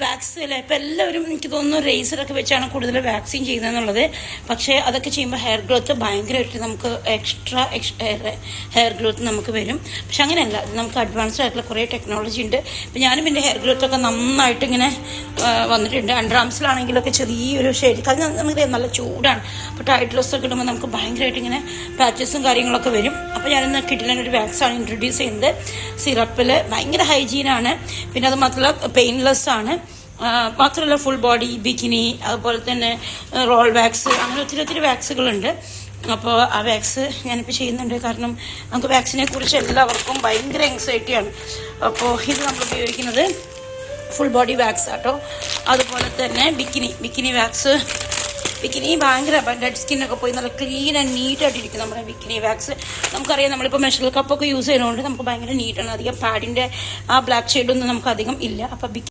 Vaccine അല്ലേ ഇപ്പം എല്ലാവരും എനിക്ക് തോന്നുന്നു റേസറൊക്കെ വെച്ചാണ് കൂടുതൽ വാക്സിൻ ചെയ്യുന്നതെന്നുള്ളത്. പക്ഷേ അതൊക്കെ ചെയ്യുമ്പോൾ ഹെയർ ഗ്രോത്ത് ഭയങ്കരമായിട്ട് നമുക്ക് എക്സ്ട്രാ ഹെയർ ഗ്രോത്ത് നമുക്ക് വരും. പക്ഷെ അങ്ങനെയല്ല. നമുക്ക് അഡ്വാൻസ്ഡ് ആയിട്ടുള്ള കുറേ ടെക്നോളജി ഉണ്ട്. ഇപ്പം ഞാനും എന്റെ ഹെയർ ഗ്രോത്തൊക്കെ നന്നായിട്ട് ഇങ്ങനെ വന്നിട്ടുണ്ട്. അണ്ടർ ആംസിലാണെങ്കിലൊക്കെ ചെറിയൊരു ഷെയ്ഡ്. അത് നമുക്ക് നല്ല ചൂടാണ്. അപ്പോൾ ടൈറ്റ് ലോസ് ഒക്കെ ഇടുമ്പോൾ നമുക്ക് ഭയങ്കരമായിട്ട് ഇങ്ങനെ പാച്ചസും കാര്യങ്ങളൊക്കെ വരും. അപ്പോൾ ഞാനിന്ന് കിട്ടിലെ ഒരു വാക്സാണ് ഇൻട്രൊഡ്യൂസ് ചെയ്യുന്നത്. സിറപ്പിൽ ഭയങ്കര ഹൈജീനാണ് പിന്നെ അത് മാത്രമല്ല പെയിൻലെസ് ആണ്. മാത്രമല്ല ഫുൾ ബോഡി ബിക്കിനി അതുപോലെ തന്നെ റോൾ വാക്സ് അങ്ങനെ ഒത്തിരി ഒത്തിരി വാക്സുകളുണ്ട് അപ്പോൾ ആ വാക്സ് ഞാനിപ്പോൾ ചെയ്യുന്നുണ്ട്. കാരണം നമുക്ക് വാക്സിനെ കുറിച്ച് എല്ലാവർക്കും ഭയങ്കര എൻസൈറ്റിയാണ് അപ്പോൾ ഇത് നമ്മൾ ഉപയോഗിക്കുന്നത് ഫുൾ ബോഡി വാക്സ് ആട്ടോ. അതുപോലെ തന്നെ ബിക്കിനി ബിക്കിനി വാക്സ് ബിക്കിനി ഭയങ്കര ഡെഡ് സ്കിന്നൊക്കെ പോയി നല്ല ക്ലീൻ ആൻഡ് നീറ്റ് ആയിട്ടിരിക്കും നമ്മുടെ വിക്കിനി വാക്സ് നമുക്കറിയാം നമ്മളിപ്പോൾ മെഷൽ കപ്പൊക്കെ യൂസ് ചെയ്യുന്നതുകൊണ്ട് നമുക്ക് ഭയങ്കര നീറ്റാണ് അധികം പാഡിന്റെ ആ ബ്ലാക്ക് ഷെയ്ഡൊന്നും നമുക്ക് അധികം ഇല്ല. അപ്പോൾ